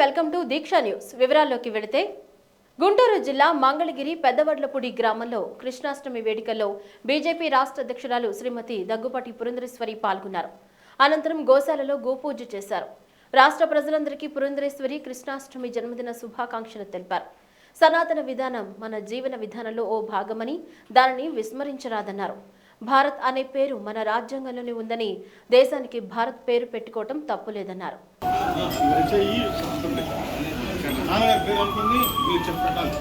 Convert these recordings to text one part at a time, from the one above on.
Welcome to Deeksha news. వివరాల్లోకి వెళితే గుంటూరు జిల్లా మంగళగిరి పెద్దవడ్లపూడి గ్రామంలో కృష్ణాష్టమి వేడుకల్లో బీజేపీ రాష్ట్ర అధ్యక్షురాలు శ్రీమతి దగ్గుపాటి పురంధరేశ్వరి పాల్గొన్నారు. అనంతరం గోశాలలో గోపూజ చేశారు. రాష్ట్ర ప్రజలందరికీ పురంధరేశ్వరి కృష్ణాష్టమి జన్మదిన శుభాకాంక్షలు తెలిపారు. సనాతన విధానం మన జీవన విధానంలో ఓ భాగమని దానిని విస్మరించరాదన్నారు. భారత్ అనే పేరు మన రాజ్యాంగంలోనే ఉందని దేశానికి భారత్ పేరు పెట్టుకోవటం తప్పులేదన్నారు. చెయ్యి ఉంటుంది నాన్నగారి పేరు అనుకుంది మీరు చెప్పి పెట్టాలి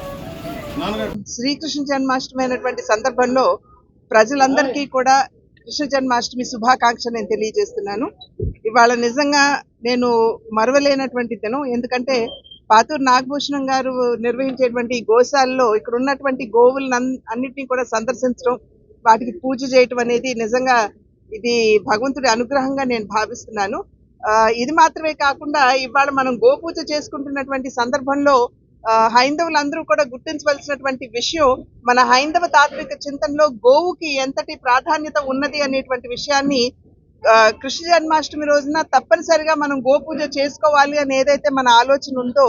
నాన్నగారు శ్రీకృష్ణ జన్మాష్టమి అయినటువంటి సందర్భంలో ప్రజలందరికీ కూడా కృష్ణ జన్మాష్టమి శుభాకాంక్షలు నేను తెలియజేస్తున్నాను. ఇవాళ నిజంగా నేను మరవలేనటువంటి దినం. ఎందుకంటే పాతూరు నాగభూషణం గారు నిర్వహించేటువంటి గోశాలలో ఇక్కడ ఉన్నటువంటి గోవులను అన్నిటినీ కూడా సందర్శించడం వాటికి పూజ చేయటం అనేది నిజంగా ఇది భగవంతుడి అనుగ్రహంగా నేను భావిస్తున్నాను. ఇది మాత్రమే కాకుండా ఇవాళ మనం గోపూజ చేసుకుంటున్నటువంటి సందర్భంలో ఆ, హైందవులందరూ కూడా గుర్తించవలసినటువంటి విషయం మన హైందవ తాత్విక చింతనలో గోవుకి ఎంతటి ప్రాధాన్యత ఉన్నది అనేటువంటి విషయాన్ని కృష్ణ జన్మాష్టమి రోజున తప్పనిసరిగా మనం గోపూజ చేసుకోవాలి అని ఏదైతే మన ఆలోచన ఉందో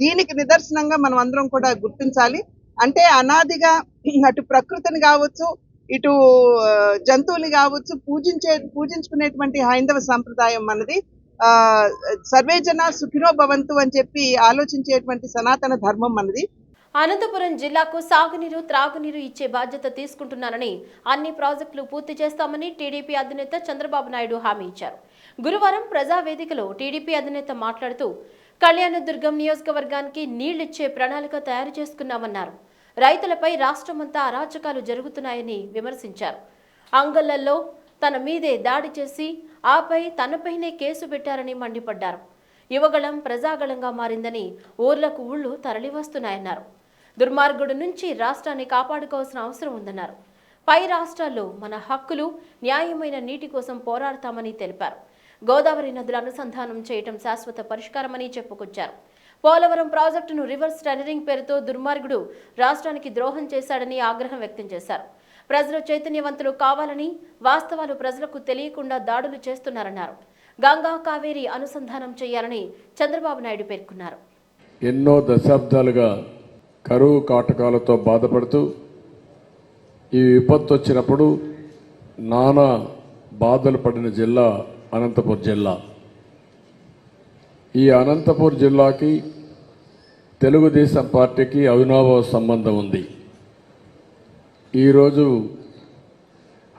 దీనికి నిదర్శనంగా మనం అందరం కూడా గుర్తించాలి. అంటే అనాదిగా అటు ప్రకృతిని కావచ్చు ఇటు జంతువులు కావచ్చు పూజించే పూజించుకునేటువంటి హైందవ సంప్రదాయం మనది ఆ సర్వే జన సుఖినో భవంతు అని చెప్పి ఆలోచించేటువంటి సనాతన ధర్మం మనది అనంతపురం జిల్లాకు సాగునీరు త్రాగునీరు ఇచ్చే బాధ్యత తీసుకుంటున్నానని అన్ని ప్రాజెక్టులు పూర్తి చేస్తామని టీడీపీ అధినేత చంద్రబాబు నాయుడు హామీ ఇచ్చారు. గురువారం ప్రజావేదికలో టీడీపీ అధినేత మాట్లాడుతూ కళ్యాణదుర్గం నియోజకవర్గానికి నీళ్ళిచ్చే ప్రణాళిక తయారు చేసుకున్నామన్నారు. రైతులపై రాష్ట్రమంతా అరాచకాలు జరుగుతున్నాయని విమర్శించారు. అంగళ్ళలో తన మీదే దాడి చేసి ఆపై తనపైనే కేసు పెట్టారని మండిపడ్డారు. యువగళం ప్రజాగళంగా మారిందని ఊర్లకు ఊళ్ళు తరలివస్తున్నాయన్నారు. దుర్మార్గుడు నుంచి రాష్ట్రాన్ని కాపాడుకోవాల్సిన అవసరం ఉందన్నారు. పై రాష్ట్రాల్లో మన హక్కులు న్యాయమైన నీటి కోసం పోరాడతామని తెలిపారు. గోదావరి నదుల అనుసంధానం చేయటం శాశ్వత పరిష్కారమని చెప్పుకొచ్చారు. పోలవరం ప్రాజెక్టును రివర్స్ టెండరింగ్ పేరుతో దుర్మార్గుడు రాష్ట్రానికి ద్రోహం చేశాడని ఆగ్రహం వ్యక్తం చేశారు. ప్రజలు చైతన్యవంతులు కావాలని వాస్తవాలు ప్రజలకు తెలియకుండా దాడులు చేస్తున్నారన్నారు. గంగా కావేరి అనుసంధానం చేయాలని చంద్రబాబు నాయుడు పేర్కొన్నారు. ఎన్నో దశాబ్దాలుగా కరువు కాటకాలతో బాధపడుతూ ఈ విపత్తు వచ్చినప్పుడు నానా బాధలు పడిన జిల్లా అనంతపురం జిల్లా. ఈ అనంతపూర్ జిల్లాకి తెలుగుదేశం పార్టీకి అవినాభావ సంబంధం ఉంది. ఈరోజు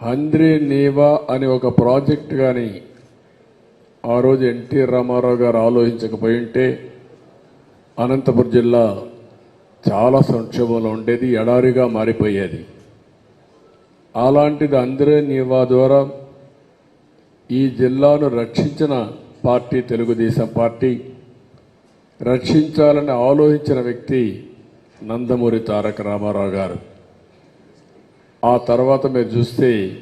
హంద్రీ నీవా అనే ఒక ప్రాజెక్ట్ కానీ ఆ రోజు ఎన్టీ రామారావు గారు ఆలోచించకపోయి ఉంటే అనంతపురం జిల్లా చాలా సంక్షోభంలో ఉండేది ఎడారిగా మారిపోయేది. అలాంటిది అందరే నీవా ద్వారా ఈ జిల్లాను రక్షించిన పార్టీ తెలుగుదేశం పార్టీ రక్షించాలని ఆలోచించిన వ్యక్తి నందమూరి తారక రామారావు గారు. ఆ తర్వాత మీరు చూస్తే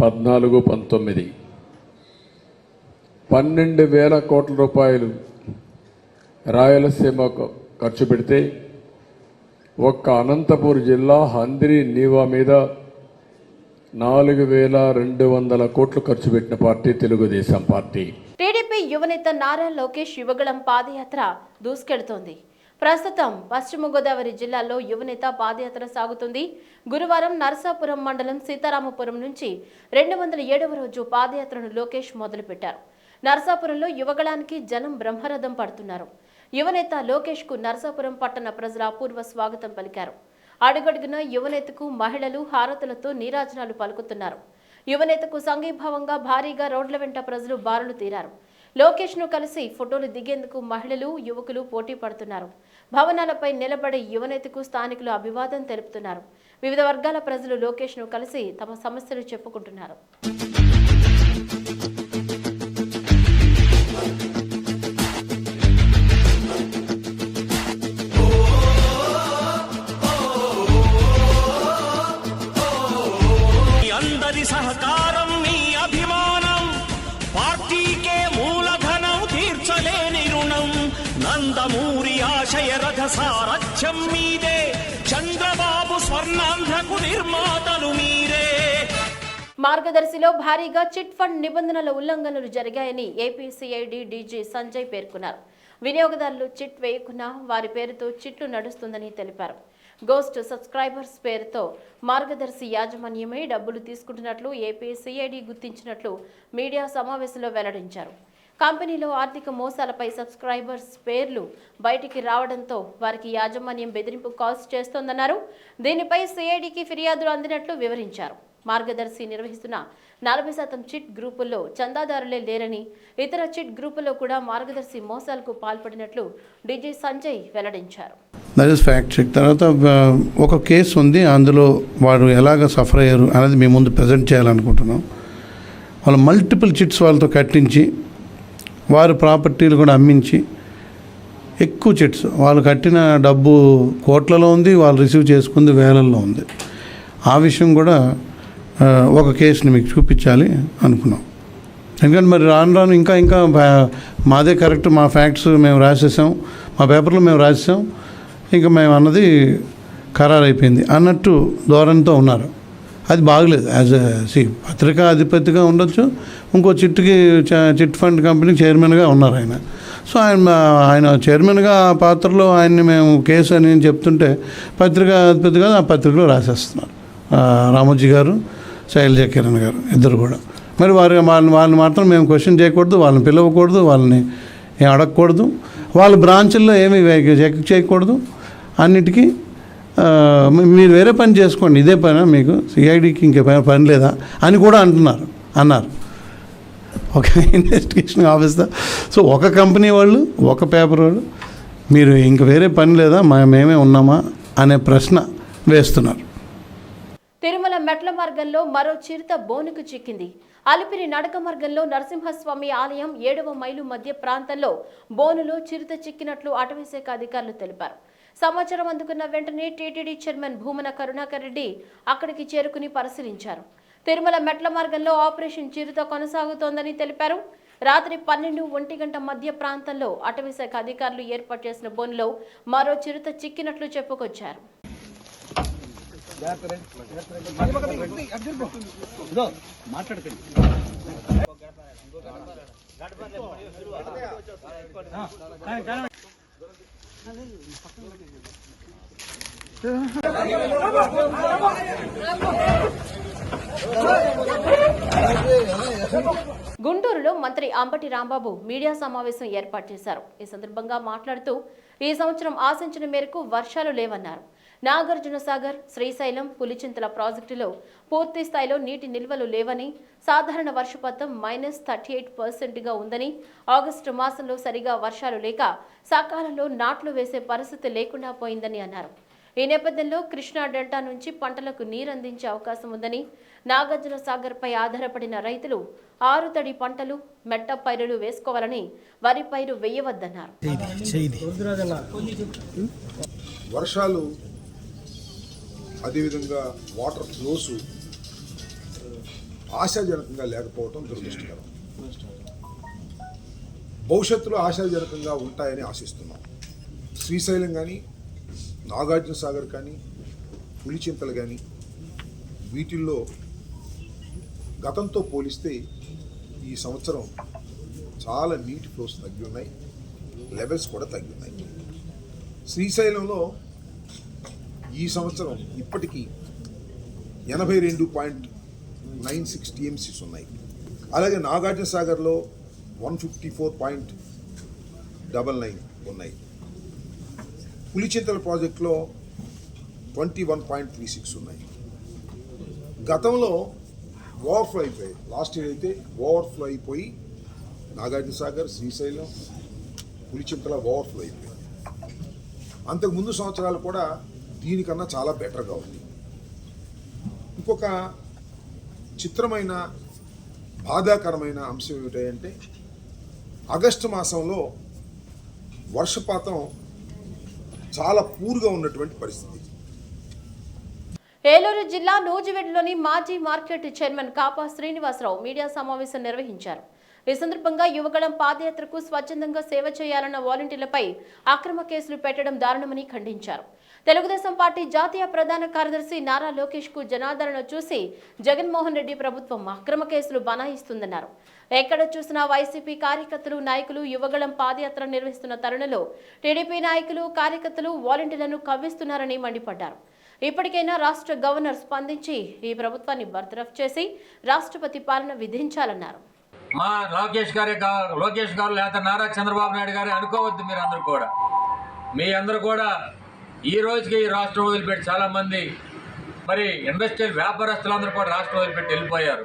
పద్నాలుగు పంతొమ్మిది. పన్నెండు వేల కోట్ల రూపాయలు రాయలసీమకు ఖర్చు పెడితే ఒక్క అనంతపూర్ జిల్లా హంద్రి నీవా మీద నాలుగు వేల రెండు వందల కోట్లు ఖర్చు పెట్టిన పార్టీ తెలుగుదేశం పార్టీ. టీడీపీ యువనేత నారా లోకేష్ యువగళం పాదయాత్ర దూసుకెడుతోంది ప్రస్తుతం పశ్చిమ గోదావరి జిల్లాలో యువనేత పాదయాత్ర సాగుతుంది. గురువారం నరసాపురం మండలం సీతారామపురం నుంచి రెండు వందల ఏడవ రోజు పాదయాత్రను లోకేష్ మొదలుపెట్టారు. నరసాపురంలో యువగళానికి జనం బ్రహ్మరథం పడుతున్నారు. యువనేత లోకేష్కు నరసాపురం పట్టణ ప్రజల అపూర్వ స్వాగతం పలికారు. అడుగడుగున యువనేతకు మహిళలు హారతులతో నీరాజనాలు పలుకుతున్నారు. యువనేతకు సంఘీభావంగా భారీగా రోడ్ల వెంట ప్రజలు బారులు తీరారు. లోకేష్ను కలిసి ఫోటోలు దిగేందుకు మహిళలు యువకులు పోటీ పడుతున్నారు. భవనాలపై నిలబడి యువనేతకు స్థానికులు అభివాదం తెలుపుతున్నారు. వివిధ వర్గాల ప్రజలు లోకేష్ను కలిసి తమ సమస్యలు చెప్పుకుంటున్నారు. ఆశయ రథ సారథ్యం మీదే. చంద్రబాబు స్వర్ణాంధ్రకు నిర్మాతలు మీరే. మార్గదర్శిలో భారీగా చిట్ ఫండ్ నిబంధనల ఉల్లంఘనలు జరిగాయని ఏపీసీఐడి డీజీ సంజయ్ పేర్కొన్నారు. వినియోగదారులు చిట్ వేయకున్నా వారి పేరుతో చిట్లు నడుస్తుందని తెలిపారు. గోస్ట్ సబ్స్క్రైబర్స్ పేరుతో మార్గదర్శి యాజమాన్యమే డబ్బులు తీసుకుంటున్నట్లు ఏపీ సిఐడి గుర్తించినట్లు మీడియా సమావేశంలో వెల్లడించారు. కంపెనీలో ఆర్థిక మోసాలపై సబ్స్క్రైబర్స్ పేర్లు బయటికి రావడంతో వారికి యాజమాన్యం బెదిరింపు కాల్స్ చేస్తోందన్నారు. దీనిపై సిఐడికి ఫిర్యాదులు అందినట్లు వివరించారు. మార్గదర్శి నిర్వహిస్తున్న నలభై శాతం చిట్ గ్రూపుల్లో చందాదారులే లేరని ఇతర చిట్ గ్రూపుల్లో కూడా మార్గదర్శి మోసాలకు పాల్పడినట్లు డీజీ సంజయ్ వెల్లడించారు. దట్ ఈస్ ఫ్యాక్ట్ చెక్ తర్వాత ఒక కేసు ఉంది. అందులో వారు ఎలాగ సఫర్ అయ్యారు అనేది మీ ముందు ప్రజెంట్ చేయాలనుకుంటున్నాం. వాళ్ళు మల్టిపుల్ చిట్స్ వాళ్ళతో కట్టించి వారు ప్రాపర్టీలు కూడా అమ్మించి ఎక్కువ చిట్స్ వాళ్ళు కట్టిన డబ్బు కోట్లలో ఉంది వాళ్ళు రిసీవ్ చేసుకుంది వేలల్లో ఉంది. ఆ విషయం కూడా ఒక కేసుని మీకు చూపించాలి అనుకున్నాం. ఎందుకంటే మరి రాను రాను ఇంకా ఇంకా మాదే కరెక్ట్ మా ఫ్యాక్ట్స్ మేము రాసేసాం మా పేపర్లో మేము రాసేసాం ఇంకా మేము అన్నది ఖరారైపోయింది అన్నట్టు ధోరణితో ఉన్నారు. అది బాగలేదు. యాజ్ సి పత్రికా అధిపతిగా ఉండొచ్చు. ఇంకో చిట్టుకి చిట్ ఫండ్ కంపెనీకి చైర్మన్గా ఉన్నారు ఆయన. సో ఆయన ఆయన చైర్మన్గా ఆ పాత్రలో ఆయన్ని మేము కేసు అని చెప్తుంటే పత్రికా అధిపతిగా ఆ పత్రికలో రాసేస్తున్నారు. రామోజీ గారు శైలజ కిరణ్ గారు ఇద్దరు కూడా. మరి వారి వాళ్ళని వాళ్ళని మాత్రం మేము క్వశ్చన్ చేయకూడదు వాళ్ళని పిలవకూడదు వాళ్ళని ఏం అడగకూడదు. వాళ్ళ బ్రాంచుల్లో ఏమి చెక్ చేయకూడదు. అన్నిటికీ మీరు వేరే పని చేసుకోండి ఇదే పని మీకు? సిఐడికి ఇంకే పని పని లేదా? అని కూడా అంటున్నారు అన్నారు. ఒక ఇన్వెస్టిగేషన్ ఆఫీసర్ సో ఒక కంపెనీ వాళ్ళు ఒక పేపర్ వాళ్ళు మీరు ఇంక వేరే పని లేదా? మా మేమే ఉన్నామా? అనే ప్రశ్న వేస్తున్నారు. తిరుమల మెట్ల మార్గంలో మరో చిరుత బోనుకు చిక్కింది. అలిపిరి నడక మార్గంలో నరసింహస్వామి ఆలయం ఏడవ మైలు మధ్య ప్రాంతంలో బోనులో చిరుత చిక్కినట్లు అటవీశాఖ అధికారులు తెలిపారు. సమాచారం అందుకున్న వెంటనే టీటీడీ చైర్మన్ భూమన కరుణాకర్ రెడ్డి అక్కడికి చేరుకుని పరిశీలించారు. తిరుమల మెట్ల మార్గంలో ఆపరేషన్ చిరుత కొనసాగుతోందని తెలిపారు. రాత్రి పన్నెండు ఒంటి గంట మధ్య ప్రాంతంలో అటవీశాఖ అధికారులు ఏర్పాటు చేసిన బోనులో మరో చిరుత చిక్కినట్లు చెప్పుకొచ్చారు. గుంటూరులో మంత్రి అంబటి రాంబాబు మీడియా సమావేశం ఏర్పాటు చేశారు. ఈ సందర్భంగా మాట్లాడుతూ ఈ సంవత్సరం ఆశించిన మేరకు వర్షాలు లేవన్నారు. నాగార్జున సాగర్ శ్రీశైలం పులిచింతల ప్రాజెక్టులో పూర్తి స్థాయిలో నీటి నిల్వలు లేవని సాధారణ వర్షపాతం మైనస్ థర్టీ ఎయిట్ పర్సెంట్గా ఉందని ఆగస్టు మాసంలో సరిగా వర్షాలు లేక సకాలంలో నాట్లు వేసే పరిస్థితి లేకుండా పోయిందని అన్నారు. ఈ నేపథ్యంలో కృష్ణా డెల్టా నుంచి పంటలకు నీరందించే అవకాశం ఉందని నాగార్జున సాగర్పై ఆధారపడిన రైతులు ఆరుతడి పంటలు మెట్ట పైరులు వేసుకోవాలని వరి పైరు వేయవద్దన్నారు. వర్షాలు అదేవిధంగా వాటర్ ఫ్లోస్ ఆశాజనకంగా లేకపోవటం దురదృష్టకరం. భవిష్యత్తులో ఆశాజనకంగా ఉంటాయని ఆశిస్తున్నాం. శ్రీశైలం కానీ నాగార్జున సాగర్ కానీ పులిచింతలు కానీ వీటిల్లో గతంతో పోలిస్తే ఈ సంవత్సరం చాలా నీటి ఫ్లోస్ తగ్గి ఉన్నాయి. లెవెల్స్ కూడా తగ్గి ఉన్నాయి. శ్రీశైలంలో ఈ సంవత్సరం ఇప్పటికీ ఎనభై రెండు పాయింట్ నైన్ సిక్స్ టీఎంసీస్ ఉన్నాయి. అలాగే నాగార్జున సాగర్లో one fifty four point double nine ఉన్నాయి. పులిచింతల ప్రాజెక్టులో twenty one point three six ఉన్నాయి. గతంలో ఓవర్ఫ్లో అయిపోయాయి. లాస్ట్ ఇయర్ అయితే ఓవర్ఫ్లో అయిపోయి నాగార్జున సాగర్ శ్రీశైలం పులిచింతల ఓవర్ఫ్లో అయిపోయింది అంతకు ముందు సంవత్సరాలు కూడా దీనికన్నా చాలా బెటర్గా ఉంది. ఇంకొక చిత్రమైన బాధాకరమైన అంశం ఏమిటంటే ఆగస్టు మాసంలో వర్షపాతం చాలా పూర్గా ఉన్నటువంటి పరిస్థితి. ఏలూరు జిల్లా నూజివీడులోని మాజీ market chairman Kapa Srinivasa Rao media సమావేశం నిర్వహించారు. ఈ సందర్భంగా యువగళం పాదయాత్రకు స్వచ్ఛందంగా సేవ చేయాలన్న వాలంటీర్లపై అక్రమ కేసులు పెట్టడం దారుణమని ఖండించారు. తెలుగుదేశం పార్టీ జాతీయ ప్రధాన కార్యదర్శి నారా లోకేష్కు జనాదరణ చూసి జగన్మోహన్ రెడ్డి ప్రభుత్వం అక్రమ కేసులు బనాయిస్తుందన్నారు. ఎక్కడ చూసినా వైసీపీ కార్యకర్తలు నాయకులు యువగళం పాదయాత్ర నిర్వహిస్తున్న తరుణంలో టీడీపీ నాయకులు కార్యకర్తలు వాలంటీర్లను కవ్విస్తున్నారని మండిపడ్డారు. ఇప్పటికైనా రాష్ట్ర గవర్నర్ స్పందించి ఈ ప్రభుత్వాన్ని బర్తరఫ్ చేసి రాష్ట్రపతి పాలన విధించాలన్నారు. మా లోకేష్ గారే కా- లోకేష్ గారు లేదా నారా చంద్రబాబు నాయుడు గారే అనుకోవద్దు మీరు అందరూ కూడా. మీ అందరూ కూడా ఈ రోజుకి ఈ రాష్ట్రం వదిలిపెట్టి చాలామంది మరి ఇండస్ట్రియల్ వ్యాపారస్తులందరూ కూడా రాష్ట్రం వదిలిపెట్టి వెళ్ళిపోయారు.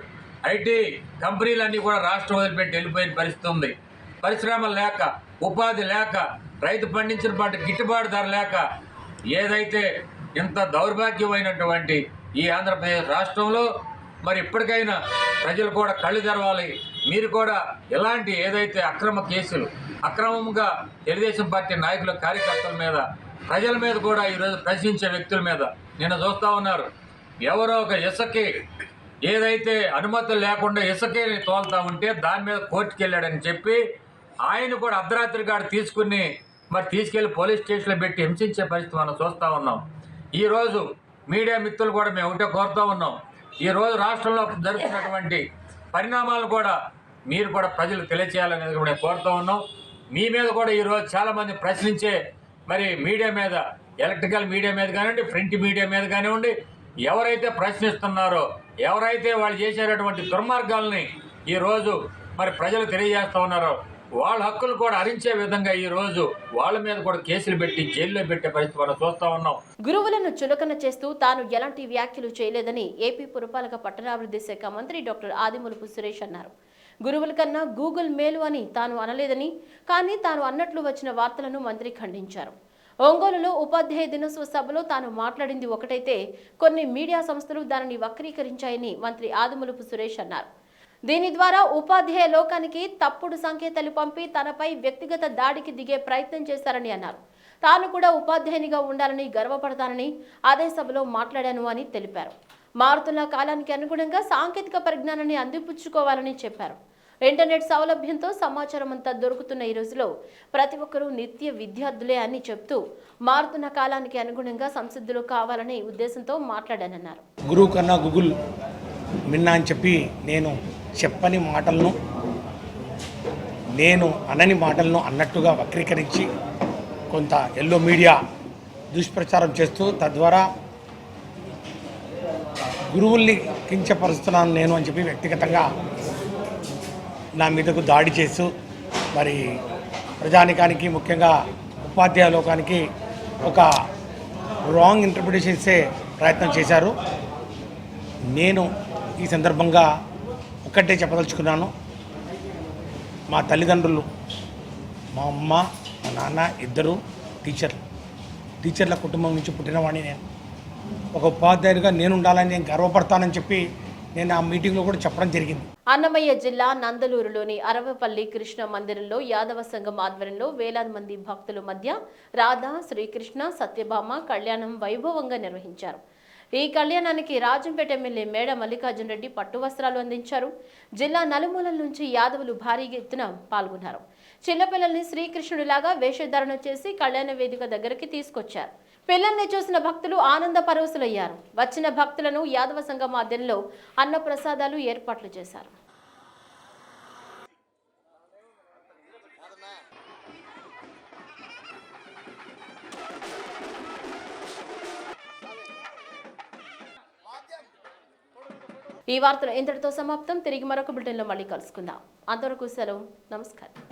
ఐటీ కంపెనీలన్నీ కూడా రాష్ట్రం వదిలిపెట్టి వెళ్ళిపోయిన పరిస్థితి ఉంది. పరిశ్రమలు లేక ఉపాధి లేక రైతు పండించిన పంట గిట్టుబాటు ధర లేక ఏదైతే ఇంత దౌర్భాగ్యమైనటువంటి ఈ ఆంధ్రప్రదేశ్ రాష్ట్రంలో మరి ఇప్పటికైనా ప్రజలు కూడా కళ్ళు తెరవాలి. మీరు కూడా ఎలాంటి ఏదైతే అక్రమ కేసులు అక్రమంగా తెలుగుదేశం పార్టీ నాయకుల కార్యకర్తల మీద ప్రజల మీద కూడా ఈరోజు ప్రశ్నించే వ్యక్తుల మీద నిన్న చూస్తూ ఉన్నారు. ఎవరో ఒక ఇసుకి ఏదైతే అనుమతులు లేకుండా ఇసుకే తోలుతా ఉంటే దాని మీద కోర్టుకు వెళ్ళాడని చెప్పి ఆయన కూడా అర్ధరాత్రి కాడ తీసుకుని మరి తీసుకెళ్ళి పోలీస్ స్టేషన్లో పెట్టి హింసించే పరిస్థితి మనం చూస్తూ ఉన్నాం. ఈరోజు మీడియా మిత్రులు కూడా మేము ఒకటే కోరుతూ ఉన్నాం. ఈ రోజు రాష్ట్రంలో జరుగుతున్నటువంటి పరిణామాలు కూడా మీరు కూడా ప్రజలు తెలియచేయాలనేది కూడా కోరుతూ ఉన్నాం. మీ మీద కూడా ఈరోజు చాలామంది ప్రశ్నించే మరి మీడియా మీద ఎలక్ట్రికల్ మీడియా మీద కానివ్వండి ప్రింట్ మీడియా మీద కానివ్వండి ఎవరైతే ప్రశ్నిస్తున్నారో ఎవరైతే వాళ్ళు చేసేటటువంటి దుర్మార్గాల్ని ఈరోజు మరి ప్రజలు తెలియజేస్తూ ఉన్నారో వాళ్ళ హక్కులు కూడా హరించే విధంగా ఈ రోజు వాళ్ళ మీద కూడా కేసులు పెట్టి జైల్లో పెట్టే పరిస్థితి మనం చూస్తూ ఉన్నాం. గురువులను చులకన చేస్తూ తాను ఎలాంటి వ్యాఖ్యలు చేయలేదని ఏపీ పురపాలక పట్టణాభివృద్ధి శాఖ మంత్రి డాక్టర్ ఆదిమూలపు సురేష్ అన్నారు. గురువుల కన్నా గూగుల్ మేలు అని తాను అనలేదని కానీ తాను అన్నట్లు వచ్చిన వార్తలను మంత్రి ఖండించారు. ఒంగోలులో ఉపాధ్యాయ దినోత్సవ సభలో తాను మాట్లాడింది ఒకటైతే కొన్ని మీడియా సంస్థలు దానిని వక్రీకరించాయని మంత్రి ఆదిమూలపు సురేష్ అన్నారు. దీని ద్వారా ఉపాధ్యాయ లోకానికి తప్పుడు సంకేతాలు పంపి తనపై వ్యక్తిగత దాడికి దిగే ప్రయత్నం చేశారని అన్నారు. తాను కూడా ఉపాధ్యాయునిగా ఉండాలని గర్వపడతానని అదే సభలో మాట్లాడాను అని తెలిపారు. మారుతున్న కాలానికి అనుగుణంగా సాంకేతిక పరిజ్ఞానాన్ని అందిపుచ్చుకోవాలని చెప్పారు. ఇంటర్నెట్ సౌలభ్యంతో సమాచారం అంతా దొరుకుతున్న ఈ రోజులో ప్రతి ఒక్కరూ నిత్య విద్యార్థులే అని చెప్తూ మారుతున్న కాలానికి అనుగుణంగా సంసిద్ధులు కావాలనే ఉద్దేశంతో మాట్లాడానన్నారు. గురువు కన్నా గూగుల్ మిన్నా అని చెప్పి నేను చెప్పని మాటలను నేను అనని మాటలను అన్నట్టుగా వక్రీకరించి కొంత ఎల్లో మీడియా దుష్ప్రచారం చేస్తూ తద్వారా గురువుల్ని కించపరుస్తున్నాను నేను అని చెప్పి వ్యక్తిగతంగా నా మీదకు దాడి చేస్తూ మరి ప్రజానికానికి ముఖ్యంగా ఉపాధ్యాయ లోకానికి ఒక రాంగ్ ఇంటర్ప్రిటేషన్ ఇచ్చే ప్రయత్నం చేశారు. నేను ఈ సందర్భంగా ఒక్కటే చెప్పదలుచుకున్నాను. మా తల్లిదండ్రులు మా అమ్మ మా నాన్న ఇద్దరు టీచర్లు. టీచర్ల కుటుంబం నుంచి పుట్టినవాడిని నేను. ఒక ఉపాధ్యాయుడిగా నేను ఉండాలని నేను గర్వపడతానని చెప్పి నేను ఆ మీటింగ్లో కూడా చెప్పడం జరిగింది. అన్నమయ్య జిల్లా నందలూరులోని అరవపల్లి కృష్ణ మందిరంలో యాదవ సంఘం ఆధ్వర్యంలో వేలాది మంది భక్తుల మధ్య రాధా శ్రీకృష్ణ సత్యభామ కళ్యాణం వైభవంగా నిర్వహించారు. ఈ కళ్యాణానికి రాజంపేట ఎమ్మెల్యే మేడ మల్లికార్జున రెడ్డి పట్టు వస్త్రాలు అందించారు. జిల్లా నలుమూలల నుంచి యాదవులు భారీ ఎత్తున పాల్గొన్నారు. చిన్నపిల్లల్ని శ్రీకృష్ణుడిలాగా వేషధారణ చేసి కళ్యాణ వేదిక దగ్గరికి తీసుకొచ్చారు. పిల్లల్ని చూసిన భక్తులు ఆనంద పరవశులయ్యారు వచ్చిన భక్తులను యాదవ సంఘం ఆధ్వర్యంలో అన్న ప్రసాదాలు ఏర్పాట్లు చేశారు. ఈ వార్తలు ఇంతటితో సమాప్తం. తిరిగి మరొక బులెటిన్లో మళ్ళీ కలుసుకుందాం. అంతవరకు సెలవు. నమస్కారం.